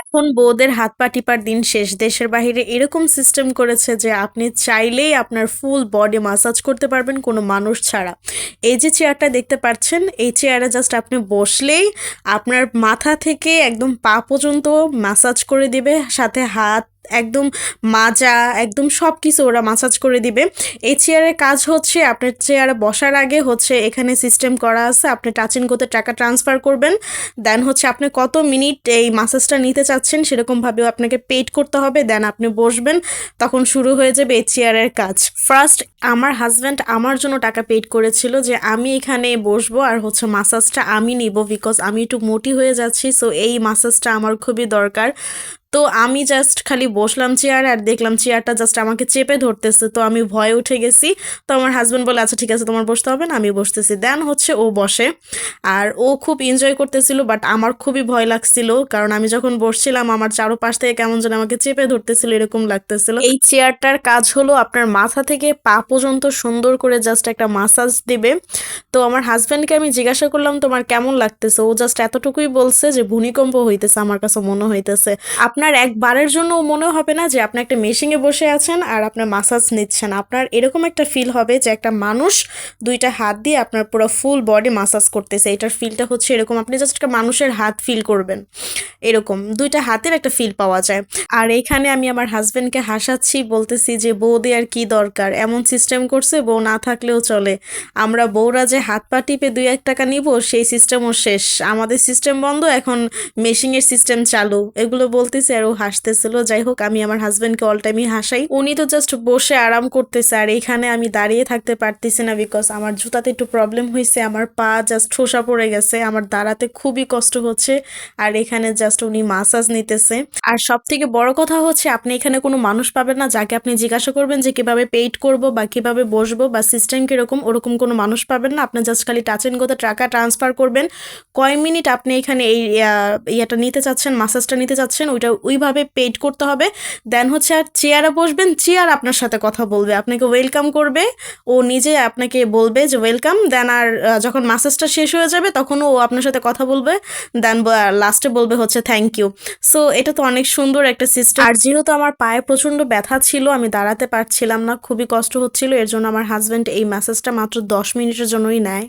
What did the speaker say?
এখন বউদের হাত পা টিপার দিন শেষ। দেশের বাহিরে এরকম সিস্টেম করেছে যে আপনি চাইলেই আপনার ফুল বডি মাসাজ করতে পারবেন কোনো মানুষ ছাড়া। এই যে চেয়ারটা দেখতে পাচ্ছেন, এই চেয়ারে জাস্ট আপনি বসলেই আপনার মাথা থেকে একদম পা পর্যন্ত মাসাজ করে দিবে, সাথে হাত একদম মাজা, একদম সব কিছু ওরা মাসাজ করে দিবে। এই চেয়ারের কাজ হচ্ছে আপনার চেয়ারে বসার আগে হচ্ছে এখানে সিস্টেম করা আছে, আপনি টাচিং করতে টাকা ট্রান্সফার করবেন। দেন হচ্ছে আপনি কত মিনিট এই মাসাজটা নিতে চাচ্ছেন সেরকমভাবেও আপনাকে পেড করতে হবে দেন আপনি বসবেন, তখন শুরু হয়ে যাবে এই চেয়ারের কাজ। ফার্স্ট আমার হাজব্যান্ড আমার জন্য টাকা পেড করেছিল যে আমি এখানে বসবো আর হচ্ছে মাসাজটা আমি নিব বিকজ আমি একটু মোটি হয়ে যাচ্ছি সো এই মাসাজটা আমার খুবই দরকার। তো আমি জাস্ট খালি বসলাম চেয়ার আর দেখলাম চেয়ারটা জাস্ট আমাকে চেপে ধরতেছে। তো আমি ভয়ে উঠে গেছি। তো আমার হাজব্যান্ড বলে আচ্ছা ঠিক আছে, তোমার বসতে হবে না আমি বসতেছি। দেন হচ্ছে ও বসে। আর ও খুব এনজয় করতেছিল বাট আমার খুবই ভয় লাগছিল, কারণ আমি যখন বসছিলাম, আমার চারোপাশ থেকে কেমন যেন আমাকে চেপে ধরতেছিল, এরকম লাগতেছিল। এই চেয়ারটার কাজ হলো আপনার মাথা থেকে পা পর্যন্ত সুন্দর করে জাস্ট একটা মাসাজ দিবে। তো আমার হাজব্যান্ডকে আমি জিজ্ঞাসা করলাম, তোমার কেমন লাগতেছে? ও জাস্ট এতটুকুই বলছে যে ভূমিকম্প হইতেছে, আমার কাছে মনে হইতেছে। আপনার একবারের জন্য মনে হবে না যে আপনি একটা মেশিনে বসে আছেন আর আপনার মাসাজ নিচ্ছেন। আপনার এরকম একটা ফিল হবে যে একটা মানুষ দুইটা হাত দিয়ে আপনার পুরো ফুল বডি মাসাজ করতেছে। এটার ফিলটা হচ্ছে এরকম। আপনি জাস্ট একটা মানুষের হাত ফিল করবেন। এরকম। দুইটা হাতের একটা ফিল পাওয়া যায়। আর এখানে আমি আমার হাজব্যান্ডকে হাসাচ্ছি, বলতেছি যে, বৌদি, আর কি দরকার? এমন সিস্টেম করছে, বউ না থাকলেও চলে। আমরা বউরা যে হাত পা টিপে দুই এক টাকা নিব, সেই সিস্টেমও শেষ। আমাদের সিস্টেম বন্ধ, এখন মেশিনের সিস্টেম চালু। এগুলো বলতেছে আর ও হাসতেছিল। যাই হোক, আমি আমার হাজব্যান্ডকে অল টাইমই হাসাই। উনি তো জাস্ট বসে আরাম করতেছে, আর এখানে আমি দাঁড়িয়ে থাকতে পারতেছি না বিকজ আমার জুতাতে একটু প্রবলেম হয়েছে আমার পা জাস্ট ঠোসা পড়ে গেছে, আমার দাঁড়াতে খুবই কষ্ট হচ্ছে, আর এখানে জাস্ট উনি মাসাজ নিতেছে। আর সব থেকে বড় কথা হচ্ছে, আপনি এখানে কোনো মানুষ পাবেন না যাকে আপনি জিজ্ঞাসা করবেন যে কীভাবে পেইড করব বা কীভাবে বসবো বা সিস্টেম কীরকম, ওরকম কোনো মানুষ পাবেন না। আপনি জাস্ট খালি টাচ এন্ড গোতে টাকা ট্রান্সফার করবেন। কয় মিনিট আপনি এখানে এই ইয়েটা নিতে চাচ্ছেন মাসাজটা নিতে চাচ্ছেন, ওইটা ওইভাবে পেইড করতে হবে। দেন হচ্ছে আর চেয়ারে বসবেন চেয়ার আপনার সাথে কথা বলবে। আপনাকে ওয়েলকাম করবে, ও নিজে আপনাকে বলবে যে ওয়েলকাম দেন আর যখন মাসাজটা শেষ হয়ে যাবে, তখন ও আপনার সাথে কথা বলবে দেন লাস্টে বলবে হচ্ছে থ্যাংক ইউ সো এটা তো অনেক সুন্দর একটা সিস্টেম আর যেহেতু আমার পায়ে প্রচণ্ড ব্যথা ছিল, আমি দাঁড়াতে পারছিলাম না, খুবই কষ্ট হচ্ছিল, এর জন্য আমার হাজব্যান্ড এই ম্যাসেজটা মাত্র দশ মিনিটের জন্যই নেয়।